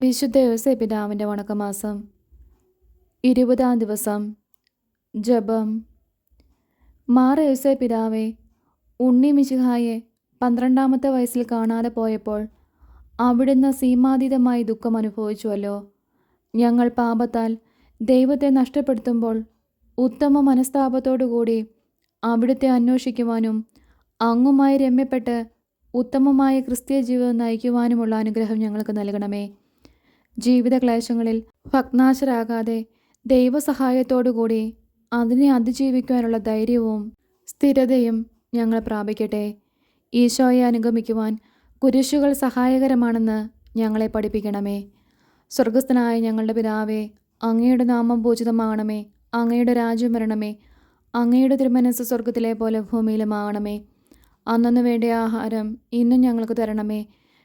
വിശുദ്ധ യോസേ പിതാവിന്റെ വണക്കമാസം ഇരുപതാം ദിവസം ജപം. മാറ യോസേ പിതാവെ ഉണ്ണി മിശിഹായെ പന്ത്രണ്ടാമത്തെ വയസ്സിൽ കാണാതെ പോയപ്പോൾ അവിടുന്ന് സീമാതീതമായി ദുഃഖം അനുഭവിച്ചുവല്ലോ. ഞങ്ങൾ പാപത്താൽ ദൈവത്തെ നഷ്ടപ്പെടുത്തുമ്പോൾ ഉത്തമ മനസ്താപത്തോടുകൂടി അവിടുത്തെ അന്വേഷിക്കുവാനും അങ്ങുമായി രമ്യപ്പെട്ട് ഉത്തമമായ ക്രിസ്തീയ ജീവിതം നയിക്കുവാനുമുള്ള അനുഗ്രഹം ഞങ്ങൾക്ക് നൽകണമേ. ജീവിത ക്ലേശങ്ങളിൽ ഭഗ്നാശരാകാതെ ദൈവസഹായത്തോടുകൂടി അതിനെ അതിജീവിക്കുവാനുള്ള ധൈര്യവും സ്ഥിരതയും ഞങ്ങൾ പ്രാപിക്കട്ടെ. ഈശോയെ അനുഗമിക്കുവാൻ കുരിശുകൾ സഹായകരമാണെന്ന് ഞങ്ങളെ പഠിപ്പിക്കണമേ. സ്വർഗസ്ഥനായ ഞങ്ങളുടെ പിതാവേ അങ്ങയുടെ നാമം പൂജിതമാകണമേ. അങ്ങയുടെ രാജ്യം വരണമേ. അങ്ങയുടെ തിരുമനസ് സ്വർഗത്തിലെ പോലെ ഭൂമിയിലുമാകണമേ. അന്നു വേണ്ട ആഹാരം ഇന്നും ഞങ്ങൾക്ക് തരണമേ.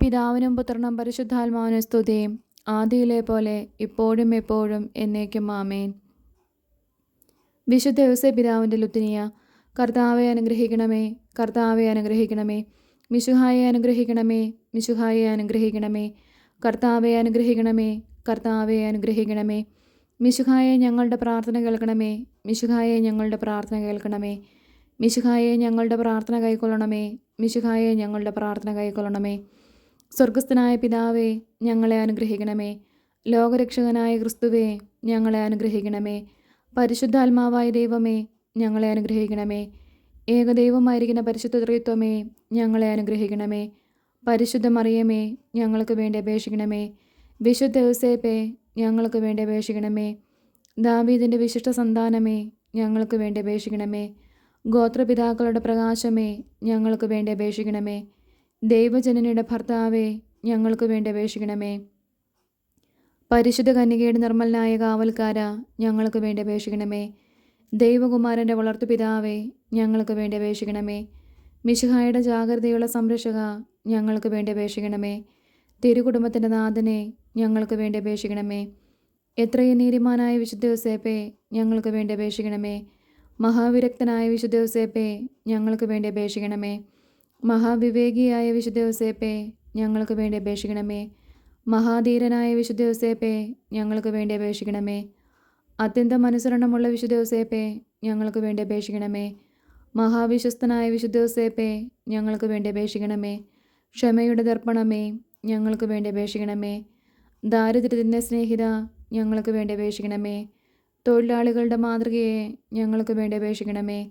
പിതാവിനും പുത്രനും പരിശുദ്ധാത്മാവിനും സ്തുതിയും ആദിയിലെ പോലെ ഇപ്പോഴും എപ്പോഴും എന്നേക്കും ആമേൻ. വിശുദ്ധ ദിവസ പിതാവിന്റെ ലുത്തിനിയ കർത്താവെ അനുഗ്രഹിക്കണമേ കർത്താവെ അനുഗ്രഹിക്കണമേ മിശുഹായെ അനുഗ്രഹിക്കണമേ മിശുഹായെ അനുഗ്രഹിക്കണമേ കർത്താവെ അനുഗ്രഹിക്കണമേ കർത്താവെ അനുഗ്രഹിക്കണമേ മിശുഹായെ ഞങ്ങളുടെ പ്രാർത്ഥന കേൾക്കണമേ മിശുഹായെ ഞങ്ങളുടെ പ്രാർത്ഥന കേൾക്കണമേ മിശുഹായെ ഞങ്ങളുടെ പ്രാർത്ഥന കൈക്കൊള്ളണമേ മിശുഹായെ ഞങ്ങളുടെ പ്രാർത്ഥന കൈക്കൊള്ളണമേ സ്വർഗസ്ഥനായ പിതാവേ ഞങ്ങളെ അനുഗ്രഹിക്കണമേ. ലോകരക്ഷകനായ ക്രിസ്തുവേ ഞങ്ങളെ അനുഗ്രഹിക്കണമേ. പരിശുദ്ധാത്മാവായ ദൈവമേ ഞങ്ങളെ അനുഗ്രഹിക്കണമേ. ഏകദൈവമായിരിക്കുന്ന പരിശുദ്ധ ത്രിത്വമേ ഞങ്ങളെ അനുഗ്രഹിക്കണമേ. പരിശുദ്ധ മറിയമേ ഞങ്ങൾക്ക് വേണ്ടി അപേക്ഷിക്കണമേ. വിശുദ്ധ യോസേപ്പേ ഞങ്ങൾക്ക് വേണ്ടി അപേക്ഷിക്കണമേ. ദാവീദിന്റെ വിശിഷ്ട സന്താനമേ ഞങ്ങൾക്ക് വേണ്ടി അപേക്ഷിക്കണമേ. ഗോത്രപിതാക്കളുടെ പ്രകാശമേ ഞങ്ങൾക്ക് വേണ്ടി അപേക്ഷിക്കണമേ. ദൈവജനനിയുടെ ഭർത്താവേ ഞങ്ങൾക്ക് വേണ്ടി അപേക്ഷിക്കണമേ. പരിശുദ്ധ കന്യകയുടെ നിർമ്മലനായ കാവൽക്കാര ഞങ്ങൾക്ക് വേണ്ടി അപേക്ഷിക്കണമേ. ദൈവകുമാരന്റെ വളർത്തു പിതാവേ ഞങ്ങൾക്ക് വേണ്ടി അപേക്ഷിക്കണമേ. മിശിഹായുടെ ജാഗ്രതയുള്ള സംരക്ഷക ഞങ്ങൾക്ക് വേണ്ടി അപേക്ഷിക്കണമേ. തിരുകുടുംബത്തിന്റെ നാഥനെ ഞങ്ങൾക്ക് വേണ്ടി അപേക്ഷിക്കണമേ. എത്രയും നീതിമാനായ വിശുദ്ധ ഞങ്ങൾക്ക് വേണ്ടി അപേക്ഷിക്കണമേ. മഹാവിരക്തനായ വിശുദ്ധ ഞങ്ങൾക്ക് വേണ്ടി അപേക്ഷിക്കണമേ. മഹാവിവേകിയായ വിശുദ്ധ ഞങ്ങൾക്ക് വേണ്ടി അപേക്ഷിക്കണമേ. മഹാധീരനായ വിശുദ്ധ ഞങ്ങൾക്ക് വേണ്ടി അപേക്ഷിക്കണമേ. അത്യന്തം അനുസരണമുള്ള വിശുദ്ധ ഞങ്ങൾക്ക് വേണ്ടി അപേക്ഷിക്കണമേ. മഹാവിശ്വസ്തനായ വിശുദ്ധ ഞങ്ങൾക്ക് വേണ്ടി അപേക്ഷിക്കണമേ. ക്ഷമയുടെ ദർപ്പണമേ ഞങ്ങൾക്ക് വേണ്ടി അപേക്ഷിക്കണമേ. ദാരിദ്ര്യത്തിന്റെ സ്നേഹിത ഞങ്ങൾക്ക് വേണ്ടി അപേക്ഷിക്കണമേ. തൊഴിലാളികളുടെ മാതൃകയെ ഞങ്ങൾക്ക് വേണ്ടി അപേക്ഷിക്കണമേ.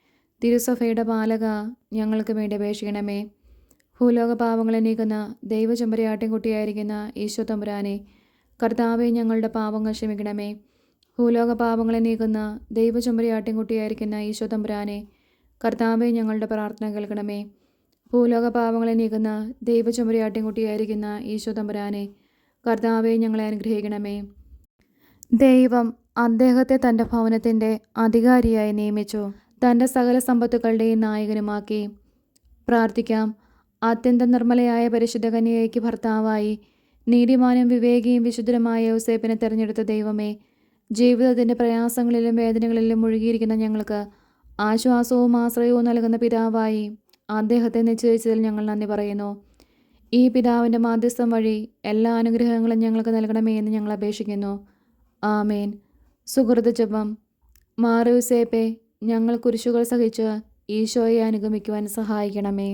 തിരുസഭയുടെ പാലക ഞങ്ങൾക്ക് വേണ്ടി അപേക്ഷിക്കണമേ. ഭൂലോക പാപങ്ങളെ നീക്കുന്ന ദൈവചുമരയാട്ടിൻകുട്ടിയായിരിക്കുന്ന ഈശോ തമ്പുരാനെ കർത്താവെ ഞങ്ങളുടെ പാപങ്ങൾ ക്ഷമിക്കണമേ. ഭൂലോക പാപങ്ങളെ നീക്കുന്ന ദൈവചുമരയാട്ടിൻകുട്ടിയായിരിക്കുന്ന ഈശോ തമ്പുരാനെ കർത്താവെ ഞങ്ങളുടെ പ്രാർത്ഥന കേൾക്കണമേ. ഭൂലോക പാപങ്ങളെ നീക്കുന്ന ദൈവചുമരയാട്ടിൻകുട്ടിയായിരിക്കുന്ന ഈശോ തമ്പുരാനെ കർത്താവെ ഞങ്ങളെ അനുഗ്രഹിക്കണമേ. ദൈവം അദ്ദേഹത്തെ തന്റെ ഭവനത്തിന്റെ അധികാരിയായി നിയമിച്ചു. തന്റെ സകല സമ്പത്തുക്കളുടെയും നായകനുമാക്കി പ്രാർത്ഥിക്കാം. അത്യന്തം നിർമ്മലയായ പരിശുദ്ധ കന്യകയ്ക്ക് ഭർത്താവായി നീതിമാനും വിവേകിയും വിശുദ്ധരുമായ യോസേപ്പിനെ തിരഞ്ഞെടുത്ത ദൈവമേ ജീവിതത്തിന്റെ പ്രയാസങ്ങളിലും വേദനകളിലും മുഴുകിയിരിക്കുന്ന ഞങ്ങൾക്ക് ആശ്വാസവും ആശ്രയവും നൽകുന്ന പിതാവായി അദ്ദേഹത്തെ നിശ്ചയിച്ചതിൽ ഞങ്ങൾ നന്ദി പറയുന്നു. ഈ പിതാവിന്റെ മാധ്യസ്ഥം വഴി എല്ലാ അനുഗ്രഹങ്ങളും ഞങ്ങൾക്ക് നൽകണമേ എന്ന് ഞങ്ങൾ അപേക്ഷിക്കുന്നു. ആമേൻ. സുഹൃത ജപം. മാറിയുസേപ്പെ ഞങ്ങൾ കുരിശുകൾ സഹിച്ച് ഈശോയെ അനുഗമിക്കുവാൻ സഹായിക്കണമേ.